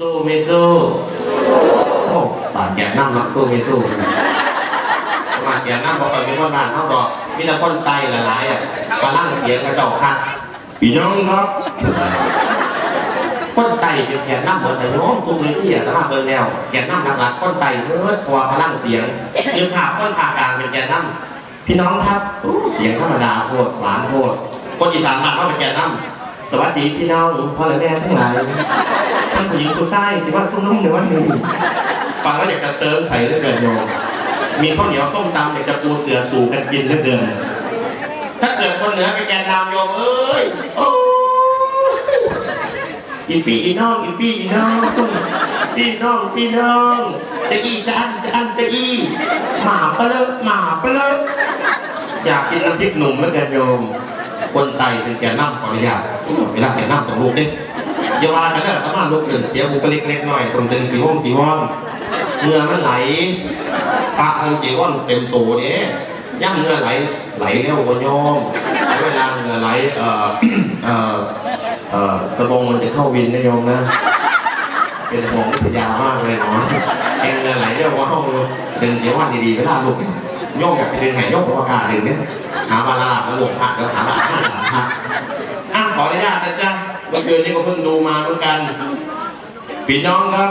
สู้ไม่สู้โอ้ปากแก่น้ำนักสู้ไม่สู้ปากแก่น้ำบอกไปเป็นคนบ้านเขาบอกมีแต่คนไตหลายๆอะมาลั่งเสียงกระเจ้าค่ะพี่น้องครับคนไตเป็นแก่น้ำเหมือนแต่โน้มทุกเลยที่อยากจะมาเบิ่งแนวแก่น้ำหลักๆคนไตเมื่อพอพลังเสียงยืนผ่าต้นผ่ากลางเป็นแก่น้ำพี่น้องครับอู้เสียงธรรมดาโพดหวานโพดคนอีสานมากเขาเป็นแก่น้ำ สวัสดีพี่น้องพ่อและแม่ทั้งหลายท่านผู้หญิงผู้ชายที่ว่าซุ้มนุ่มในวันนี้ฟังแล้วอยากจะเซิร์ฟใส่เหลือเกินโยมมีข้าวเหนียวส้มตำอยากจะปูเสือสู่กันกินเหลือเกินถ้าเกิดคนเหนือเป็นแกนนำโยมเอ้ยโอ้ยอีปีอีน้องอีปีอีน้องพี่น้องพี่น้องจะอีจะอันจะอันจะอีหมาปะเลอะหมาปะเลอะอยากกินน้ำพริกหนุ่มแล้วกันโยมคนไตเป็นแกน้ำขออนุญาต เวลาแกนน้ำต้องลูกดิอย่าว่ากันเด้อประมาณลูกเกินเสียบุคลิกเล็กน้อยตรงตึงสีห้องสีว่อนเหงื่อมันไหลพระทางจีว่อนเต็มตัวเด้ย่างเหงื่อไหลไหลเร็วกว่าโยมเวลาเหงื่อไหลเอ่อเอ่อเอ่อสบงมันจะเข้าวินนะโยมนะเป็นห่วงวิยามากเลยเนาะเองเงินไหลเรียกว่าห้องดึงเจีววันดีๆเวลาลูกโยกอยากไปดึงไหนโยกประกาศดึงเนี่ยหามาลาแล้วหลวงพักแล้วหามาข้างสา อะขออนุญาตนะจ๊ะเมื่อคืนนี้ก็เพิ่งดูมาเหมือนกันพี่น้องครับ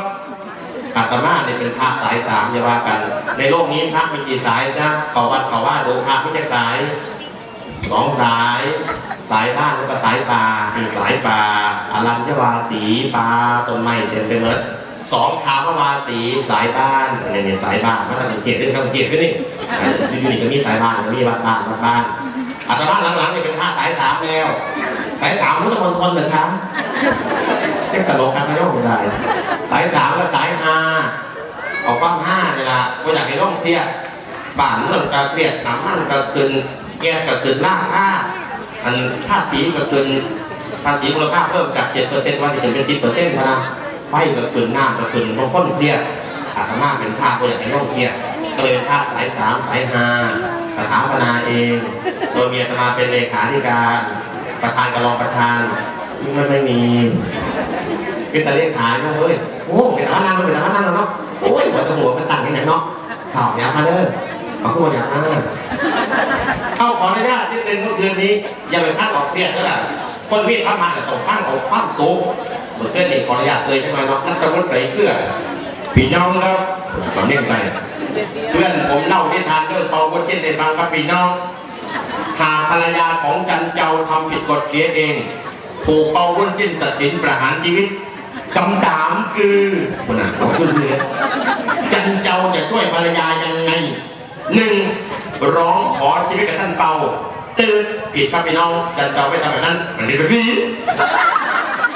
อาตมาเนี่ยเป็นพระสายสามอย่าว่ากัน ในโลกนี้พระมีกี่สายจ๊ะเขาวัดเขาว่าดูพระไม่ใช่สายสองสาย สายบ้านแล้วก็สายป่าคือสายป่าอรัญญวาสีป่าต้นไม้เต็มไปหมดสองขามวาสีสายบ้านอะไรเนี่ยสายบ้านพระตะเกียบเป็นตะเกียบด้วยนี่ซีวิตก็มีสายบ้านก็มีวัดบ้านวัดบ้านอาตมาหลังๆเนี่ยเป็นพระสายสามแล้ว สายสามรู้ตะคนทนเหรอคะเจ๊ตลกกันไม่ต้องไม่ได้สายสามกับสายห้าเอาความห้าเนี่ยละก็อยากให้ร่องเครียดบ้านเมืองก็เครียดน้ำมันก็เกินแก้ก็เกินล่าค่าอันภาษีก็เกินภาษีมูลค่าเพิ่มจากเจ็ดเปอร์เซ็นต์วันที่จะเป็นสิบเปอร์เซ็นต์นะไฟก็เกินหน้ำก็เกินบางคนเครียดอาตมาเป็นภาคก็อยากให้ร่องเครียดก็เลยภาคสายสามสายห้าสถาปนาเอง โดยมีอาตมาเป็นเลขาธิการ ประธานกับรองประธานมันไม่มีคือแต่เลขาเนาะเฮ้ยโอ้เป็นแต่ว่านั่งเป็นแต่ว่านั่งเนาะโอ้ยหัวจมูกมันตั้งอย่างเนาะข่าวเนี้ยมาเด้อเอาขึ้นมาอย่างนั้าขออนุญาตนิดนึงเมื่อคืนนี้ อย่าไปพลาดออกเครียดก็ได้คนพี่ทำมาแต่ต้องข้างของความสูงเหมื่อคืนนี้ขออนุญาตเลยใช่ไหมเนาะนั่นตะวุฒิใส่เกลือพี่น้องครับสำเนียงใจเพื่อนผมเล่านิทานเรื่องเปาบุญกินในฟังครับพี่น้อง หากภรรยาของจันเจ้าทำผิดกฎเสียเอง ถูกเปาบุญกินตัดสินประหารชีวิตคำถามคือคนอะขอบคุณเลยจันเจ้าจะช่วยภรรยายังไงหนึ่งร้องขอชีวิตกับท่านเปาตื่นผิดครับพี่น้องจันเจ้าไม่ทำแบบนั้นมันผิดพี่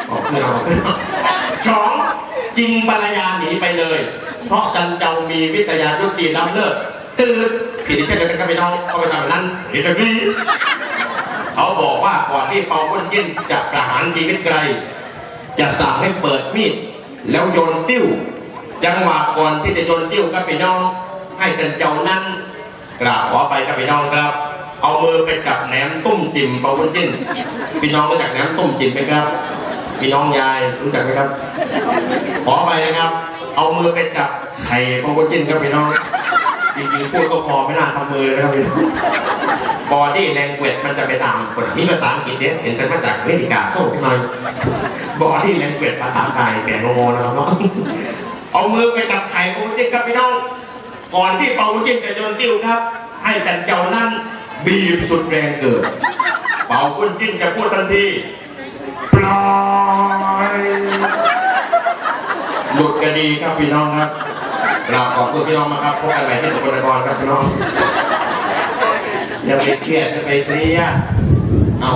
อกไม่เอาไม่เอาสองจริงภรรยาหนีไปเลย เพราะจันเจ้ามีวิทยายุติล้ำเลิศ ตื่นผิดที่เช่นกันครับพี่น้องก็ไม่ทำแบบนั้นผิดครับพี่เขาบอกว่าก่อนที่เปาบุญจินจะประหารชีวิตไกล จะสั่งให้เปิดมีด แล้วโยนติ้ว จังหวะก่อนที่จะโยนติ้วกับพี่น้องให้กันเจ้านั่งกราบขอไปกับพี่น้องครับ เอามือไปจับแหนมตุ้มจิ่มเปาบุญจิ้นพี่น้องรู้จักแหนมตุ้มจิ่มไหมครับพี่น้องยายรู้จักไหมครับ ขอไปนะครับ เอามือไปจับไข่เปาบุญจิ้นครับพี่น้อง จริงๆพูดก็พอไม่น่าทำมือเลยนะครับพี่น้องบอดี้แลงเวจมันจะไปตามคนนี่ภาษาอังกฤษเนี่ยเห็นกันมาจากอเมริกาโซ่ที่หน่อยบอดี้แลงเวจภาษาไทยแปลงงงนะครับเนาะเอามือไปจับไข่ปูจิ้นครับพี่น้อง ก่อนที่เปาจิ้นจะโยนติ้วครับ ให้จันเจ้านั่นบีบสุดแรงเกิดเป่าปุ้นจิ้นจะพูดทันทีปล่อยหลุดกระดีครับพี่น้องครับ เราขอบคุณพี่น้องมากครับพบกันใหม่ที่สกลนครครับพี่น้องอย่าไปเครียดอย่าไปเครียดเอา